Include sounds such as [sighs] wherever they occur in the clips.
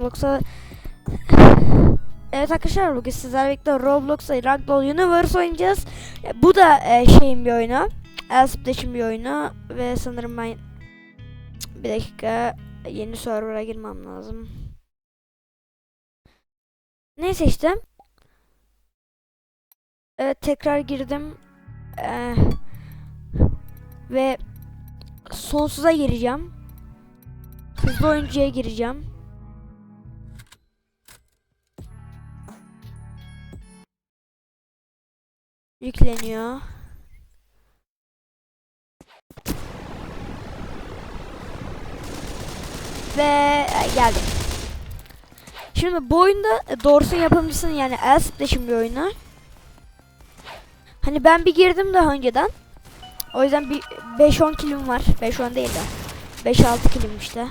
Roblox'a [sighs] Evet arkadaşlar bugün sizlerle birlikte Roblox'a Ragdoll Universe oynayacağız. Bu da e, şeyin bir oyunu. Elsplash'in bir oyunu ve sanırım ben bir dakika yeni server'a girmem lazım. Neyse işte. Evet tekrar girdim. Ee, ve sonsuza gireceğim. Hızlı oyuncuya gireceğim. Yükleniyor. Ve geldim. Şimdi bu oyunda e, doğrusu yapımcısının yani Elsplash'in bir oyunu. Hani ben bir girdim daha önceden. O yüzden bir 5-10 kilim var. 5-10 değil de. 5-6 kilim işte.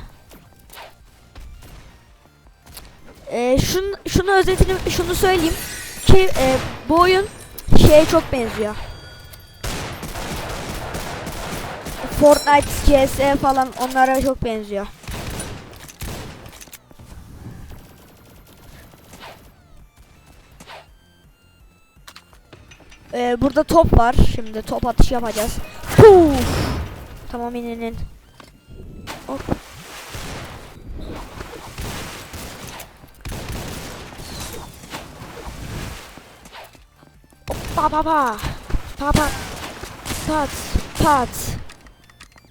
Ee, şun, şunu özetini şunu söyleyeyim ki e, bu oyun şeye çok benziyor. Fortnite, CS falan onlara çok benziyor. Ee, burada top var. Şimdi top atışı yapacağız. Puf! Tamam inin. Hop. Pa pa pa. Pa pa. Pat. Pat.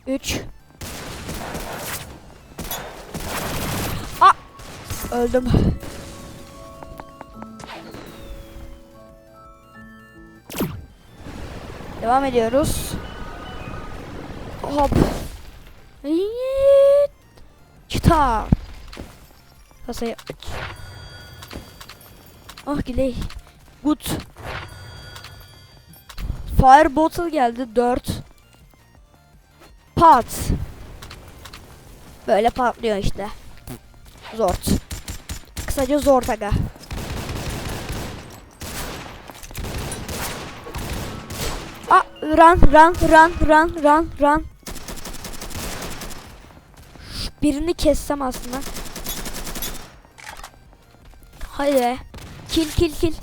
3 Ah! Öldüm. Devam ediyoruz. Hop. Çıta. Kasayı aç. Ah giley. Good. Fire bottle geldi 4. Pat. Böyle patlıyor işte. Zort. Kısaca zort aga. Ah run run run run run run. Birini kessem aslında. Hadi be. Kill kill kill.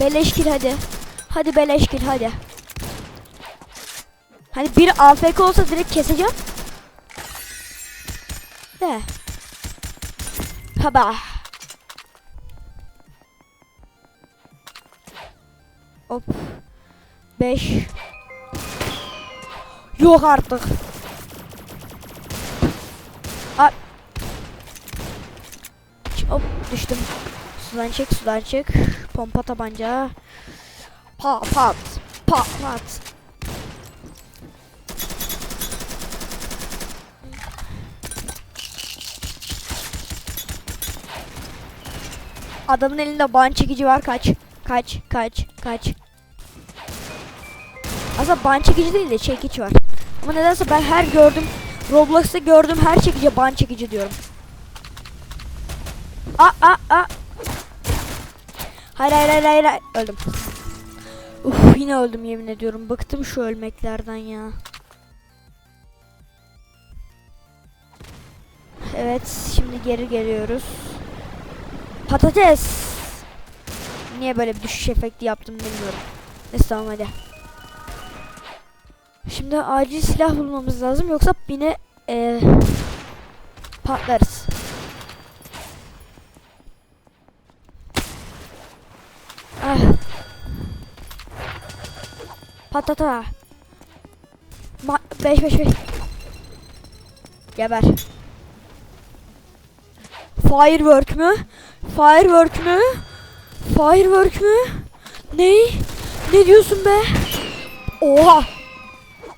Beleş kill hadi. Hadi beleş kill hadi. Hani bir AFK olsa direkt keseceğim. De. Haba. Hop. 5 Yok artık. A Hop düştüm. Sudan çek, sudan çek. Pompa tabanca. Pat pat. Pat pat. Adamın elinde ban çekici var kaç. Kaç, kaç, kaç. Aslında ban çekici değil de çekiç var. Ama nedense ben her gördüm Roblox'ta gördüm her çekici ban çekici diyorum. A a a. Hayır hayır hayır. hayır. Öldüm. Uf yine öldüm yemin ediyorum. Bıktım şu ölmeklerden ya. Evet şimdi geri geliyoruz. Patates. Niye böyle bir düşüş efekti yaptım bilmiyorum. Neyse tamam hadi. Şimdi acil silah bulmamız lazım yoksa yine eee patlarız. Ah. Patata. Ma 5 5 5. Geber. Firework mü? Firework mü? Firework mü? Ne? Ne diyorsun be? Oha!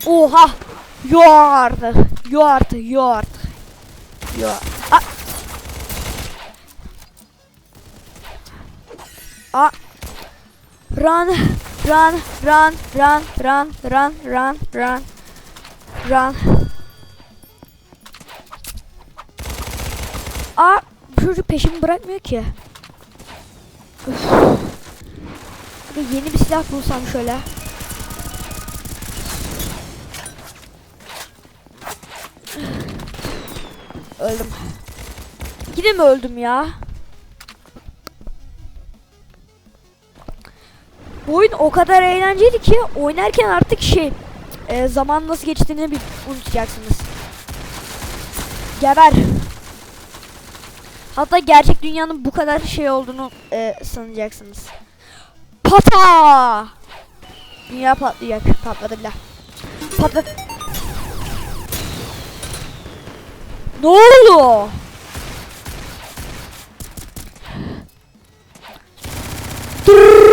Oha! Yo artık. Yo artık. Yo artık. Yo. A A Run, run, run, run, run, run, run, run, run. A bu çocuk peşimi bırakmıyor ki. Bir yeni bir silah bulsam şöyle. Öldüm. Yine mi öldüm ya? Bu oyun o kadar eğlenceli ki oynarken artık şey e, zaman nasıl geçtiğini bir unutacaksınız. Geber. Hatta gerçek dünyanın bu kadar şey olduğunu e, sanacaksınız. Pata! Dünya patlayacak. Patladı bile. Patladı. Ne oldu? Tırrrr.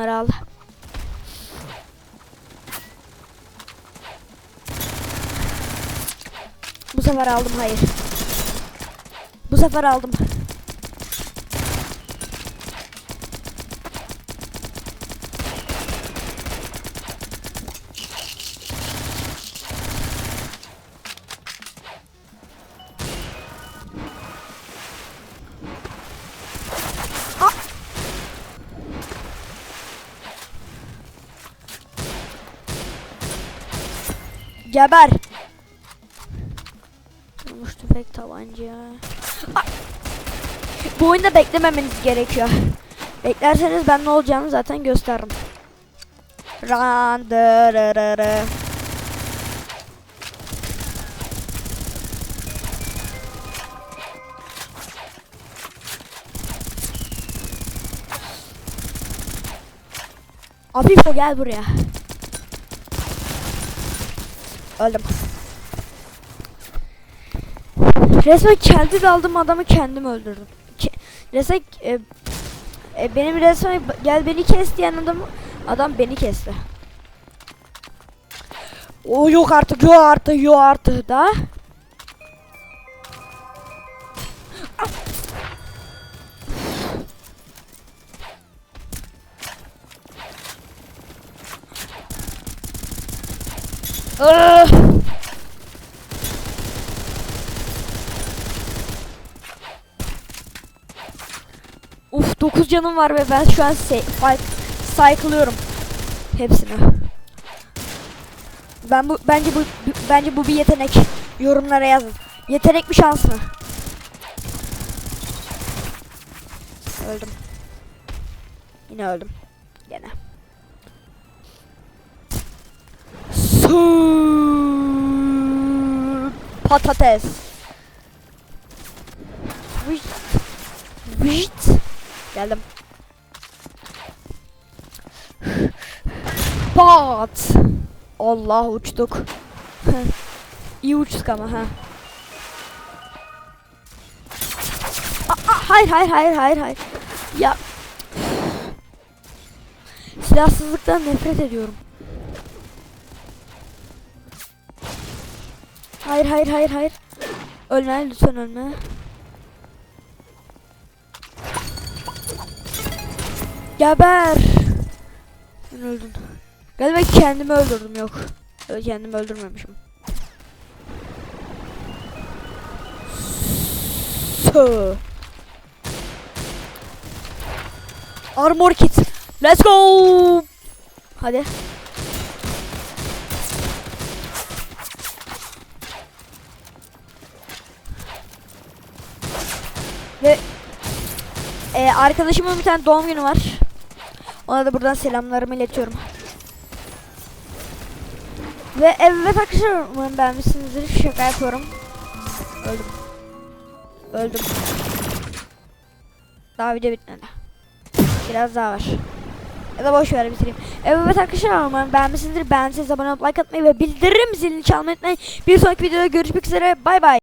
Şunları al. Bu sefer aldım hayır. Bu sefer aldım. Geber. Vurmuş tüfek tabanca. Bu oyunda beklememeniz gerekiyor. Beklerseniz ben ne olacağını zaten gösteririm. Ran dırırırı. Afifo gel buraya. Öldüm. Resmen kendi daldım adamı kendim öldürdüm. Resmen e, e, benim resmen gel beni kes diyen adamı adam beni kesti. O yok artık yok artık yok artık da. Uf 9 canım var ve ben şu an cyclıyorum hepsini. Ben bu bence bu- bence bu bir yetenek. Yorumlara yazın. Yetenek mi şans mı? Öldüm. Yine öldüm. Gene. Patates. Vıt. Vıt. Geldim. Pat. Allah uçtuk. [laughs] İyi uçtuk ha. Hayır hayır hayır hayır hayır. Ya. Silahsızlıktan nefret ediyorum. Hayır hayır hayır hayır. Ölme lütfen ölme. Geber. Sen öldün. Galiba kendimi öldürdüm yok. Öyle kendimi öldürmemişim. Sö. Armor kit. Let's go. Hadi. Ve e, arkadaşımın bir tane doğum günü var. Ona da buradan selamlarımı iletiyorum. Ve evet arkadaşlar umarım beğenmişsinizdir. Şaka yapıyorum. Öldüm. Öldüm. Daha video bitmedi. Biraz daha var. Ya da boş ver bitireyim. Evet arkadaşlar umarım beğenmişsinizdir. Beğendiyseniz abone olup like atmayı ve bildirim zilini çalmayı unutmayın. Bir sonraki videoda görüşmek üzere. Bay bay.